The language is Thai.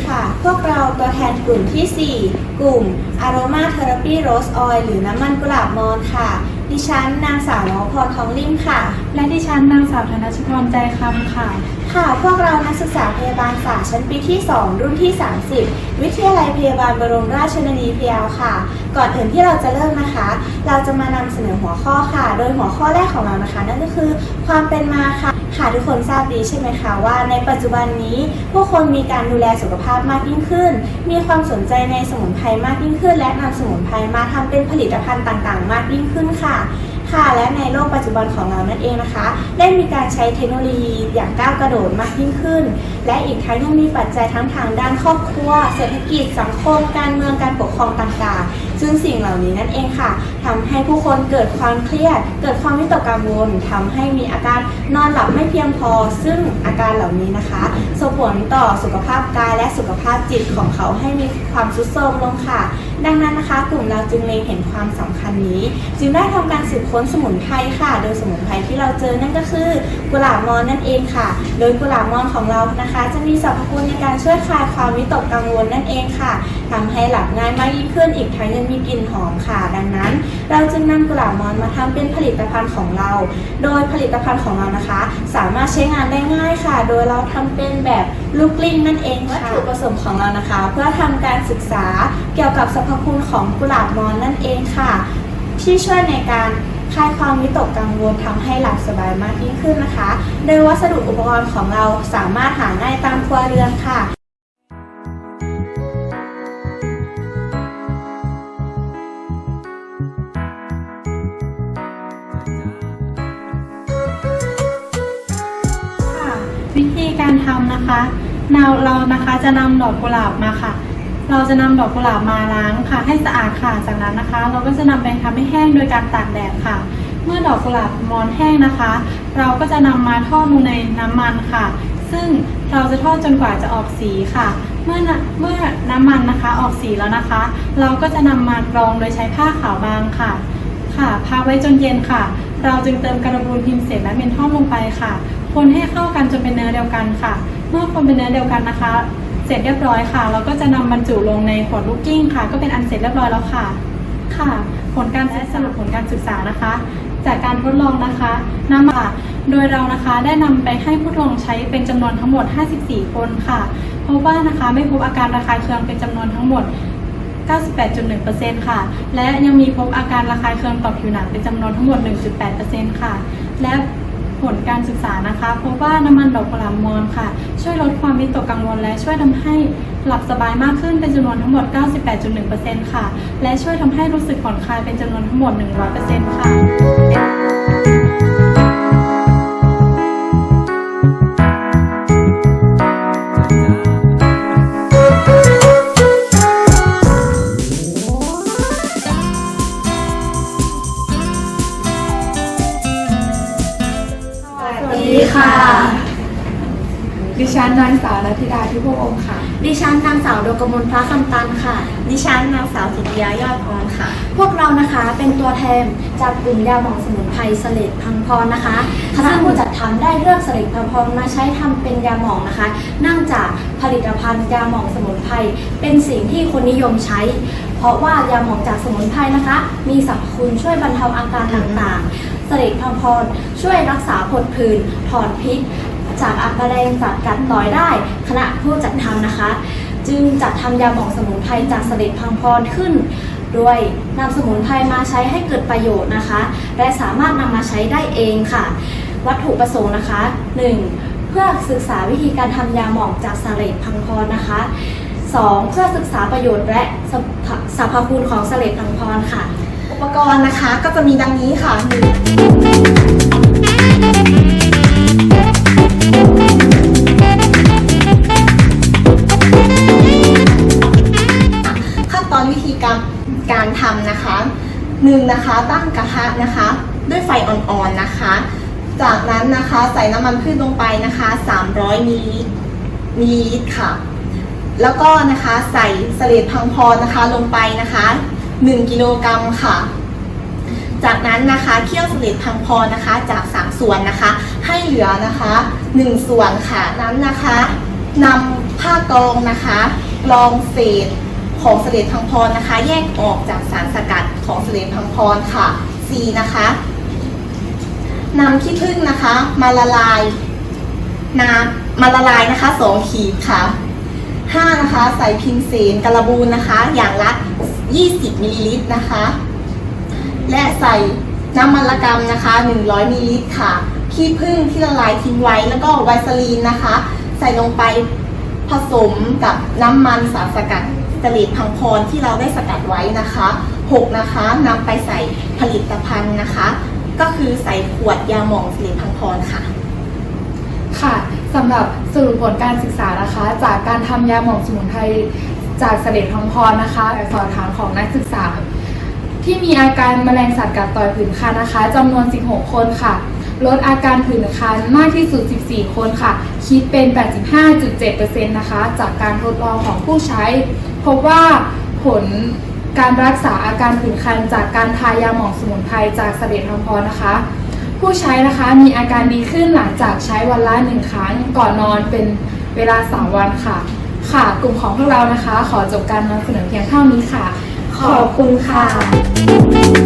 ดีค่ะ พวกเราตัวแทนกลุ่มทีสี่ 4 กลุ่ม Aroma Therapy Rose Oil หรือน้ำมันกุหลาบมอนค่ะ ดิฉันนางสาวนวพรทองลิ่มค่ะ และดิฉันนางสาวธนชพรใจคำค่ะ ค่ะ พวกเรานักศึกษาพยาบาลศาสตร์ชั้นปีที่ 2 รุ่นที่ 30 วิทยาลัยพยาบาลบรมราชชนนีพยาวค่ะก่อนอื่นที่เราจะเริ่มนะคะ เราจะมานำเสนอหัวข้อค่ะ โดยหัวข้อแรกของเรานะคะ นั่นก็คือความเป็นมาค่ะค่ะทุกคนทราบดีใช่ไหมคะว่าในปัจจุบันนี้ผู้คนมีการดูแลสุขภาพมากยิ่งขึ้น มีความสนใจในสมุนไพรมากยิ่งขึ้น และนำสมุนไพรมาทำเป็นผลิตภัณฑ์ต่างๆ มากยิ่งขึ้นค่ะค่ะและในโลกปัจจุบันของเรานั่นเองนะคะ ได้มีการใช้เทคโนโลยีอย่างก้าวกระโดดมากยิ่งขึ้น และอีกทั้งยังมีปัจจัยทั้งทางด้านครอบครัว เศรษฐกิจสังคม การเมืองการปกครองต่างๆ ซึ่งสิ่งเหล่านี้นั่นเองค่ะทำให้ผู้คนเกิดความเครียด เกิดความวิตกกังวลทำให้มีอาการนอนหลับไม่เพียงพอ ซึ่งอาการเหล่านี้นะคะส่งผลต่อสุขภาพกายและสุขภาพจิตของเขาให้มีความทุดโทรมลงค่ะ ดังนั้นนะคะ กลุ่มเราจึงเล็งเห็นความสำคัญนี้ จึงได้ทำการสืบค้นสมุนไพรค่ะ โดยสมุนไพรที่เราเจอนั่นก็คือกุหลาบมอนนั่นเองค่ะ โดยกุหลาบมอนของเรานะคะ จะมีสรรพคุณในการช่วยคลายความวิตกกังวลนั่นเองค่ะทำให้หลับง่ายมากยิ่งขึ้นอีกทั้งยังมีกลิ่นหอมค่ะ ดังนั้น เราจึงนำกุหลาบมอนมาทำเป็นผลิตภัณฑ์ของเรา โดยผลิตภัณฑ์ของเรานะคะ สามารถใช้งานได้ง่ายค่ะ โดยเราทำเป็นแบบลูกกลิ้งนั่นเองค่ะวัตถุประสงค์ของเรานะคะ เพื่อทำการศึกษาเกี่ยวกับสรรพพระคุณของกุหลาบมอนนั่นเองค่ะ ที่ช่วยในการคลายความวิตกกังวลทำให้หลับสบายมากยิ่งขึ้นนะคะ โดยวัสดุอุปกรณ์ของเราสามารถหาง่ายตามครัวเรือนค่ะค่ะวิธีการทำนะคะเราเรานะคะจะนำดอกกุหลาบมาค่ะ เราจะนำดอกกุหลาบมาล้างค่ะ ให้สะอาดค่ะ จากนั้นนะคะ เราก็จะนำไปทำให้แห้งโดยการตากแดดค่ะ เมื่อดอกกุหลาบมอนแห้งนะคะ เราก็จะนำมาทอดลงในน้ำมันค่ะ ซึ่งเราจะทอดจนกว่าจะออกสีค่ะ เมื่อเมื่อน้ำมันนะคะออกสีแล้วนะคะ เราก็จะนำมากรองโดยใช้ผ้าขาวบางค่ะค่ะพักไว้จนเย็นค่ะ เราจึงเติมการบูนพิมพ์เสร็จและเมนทอลลงไปค่ะ คนให้เข้ากันจนเป็นเนื้อเดียวกันค่ะ เมื่อคนเป็นเนื้อเดียวกันนะคะ สร็จเรียบร้อยค่ะ เราก็จะนำบรรจุลงในขวดลูกกิ้งค่ะ ก็เป็นอันเสร็จเรียบร้อยแล้วค่ะ ค่ะ ผลการสรุปผลการศึกษานะคะ จากการทดลองนะคะนำมาโดยเรานะคะได้นำไปให้ผู้ทดลองใช้เป็นจำนวนทั้งหมด 54 คนค่ะพบว่านะคะไม่พบอาการระคายเคืองเป็นจำนวนทั้งหมด 98.1%ค่ะ และยังมีพบอาการระคายเคืองต่อผิวหนังเป็นจำนวนทั้งหมด 1.8%ค่ะ และ ลการศึกษานะคะพบว่าน้ำมันดอกกุหลาบมอนค่ะ ช่วยลดความวิตกกังวล และช่วยทำให้หลับสบายมากขึ้นเป็นจำนวนทั้งหมด 98.1%ค่ะ และช่วยทำให้รู้สึกผ่อนคลายเป็นจำนวนทั้งหมด 100%ค่ะ ค่ะ ดิฉันนางสาวนัทธิดาทิพวงศ์ค่ะ ดิฉันนางสาวโดกมลพระคำตันค่ะ ดิฉันนางสาวสิทธิยายอดพรค่ะ พวกเรานะคะเป็นตัวแทนจากกลุ่มยาหมองสมุนไพรเสลดพังพรนะคะคณะผู้จัดทำได้เลือกเสลดพังพรมาใช้ทำเป็นยาหมองนะคะเนื่องจากผลิตภัณฑ์ยาหมองสมุนไพรเป็นสิ่งที่คนนิยมใช้ เพราะว่ายาหมองจากสมุนไพรนะคะ มีสรรพคุณช่วยบรรเทาอาการต่างๆเสลดพังพร ช่วยรักษาผดผื่นถอนพิษ จากอักกระแดงสัตว์กัดต่อยได้ คณะผู้จัดทำนะคะ จึงจัดทำยาหมองสมุนไพรจากเสลดพังพรขึ้นโดยนำสมุนไพรมาใช้ให้เกิดประโยชน์นะคะ และสามารถนำมาใช้ได้เองค่ะ วัตถุประสงค์นะคะ 1. เพื่อศึกษาวิธีการทำยาหมองจากเสลดพังพรนะคะ 2. เพื่อศึกษาประโยชน์และสรรพคุณของเสลดพังพรค่ะ ปกรณ์นะคะก็จะมีดังนี้ค่ะขั้นตอนวิธีการการทำนะคะหนึ่งนะคะตั้งกระทะนะคะ ด้วยไฟอ่อนๆนะคะ จากนั้นนะคะใส่น้ำมันพืชลงไปนะคะ 300มิลลิมิลลิลิตรค่ะ แล้วก็นะคะใส่เสลดพังพรนะคะลงไปนะคะ 1 กิโลกรัมค่ะ จากนั้นนะคะเคี่ยวเสลดพังพรนะคะจาก 3 ส่วนนะคะ ให้เหลือนะคะ 1 ส่วนค่ะนั้นนะคะนำผ้ากรองนะคะกรองเศษของเสลดพังพรนะคะ แยกออกจากสารสกัดของเสลดพังพรค่ะ C นะคะนำขี้ผึ้งนะคะ มาละลายน้ำมาละลายนะคะสองขีดค่ะ 5 นะคะ ใส่พิมเสนกระบูนนะคะ อย่างละ 20มิลลิลิตรนะคะ และใส่น้ำมันละกำนะคะ 100มิลลิลิตรค่ะ ขี้ผึ้งที่ละลายทิ้งไว้แล้วก็ไวซาลีนนะคะ ใส่ลงไปผสมกับน้ำมันสารสกัดสลีดพังพรที่เราได้สกัดไว้นะคะ6นะคะนำไปใส่ผลิตภัณฑ์นะคะ ก็คือใส่ขวดยาหมองสลีดพังพรค่ะ ค่ะสำหรับสรุปผลการศึกษานะคะ จากการทำยาหมองสมุนไพร จากเสลดทองพรนะคะแบบสอบถามของนักศึกษา ที่มีอาการแมลงสัตว์กัดต่อยผื่นคันนะคะจำนวน 16 คนค่ะ ลดอาการผื่นคันมากที่สุด 14 คนค่ะ คิดเป็น 85.7%นะคะ จากการทดลองของผู้ใช้ พบว่าผลการรักษาอาการผื่นคันจากการทายาหมองสมุนไพรจากเสลดทองพรนะคะ ผู้ใช้นะคะมีอาการดีขึ้นหลังจากใช้วันละหนึ่งครั้งก่อนนอนเป็นเวลา 3 วันค่ะ ค่ะ กลุ่มของพวกเรานะคะ ขอจบการนำเสนอเพียงเท่านี้ค่ะ ขอบคุณค่ะ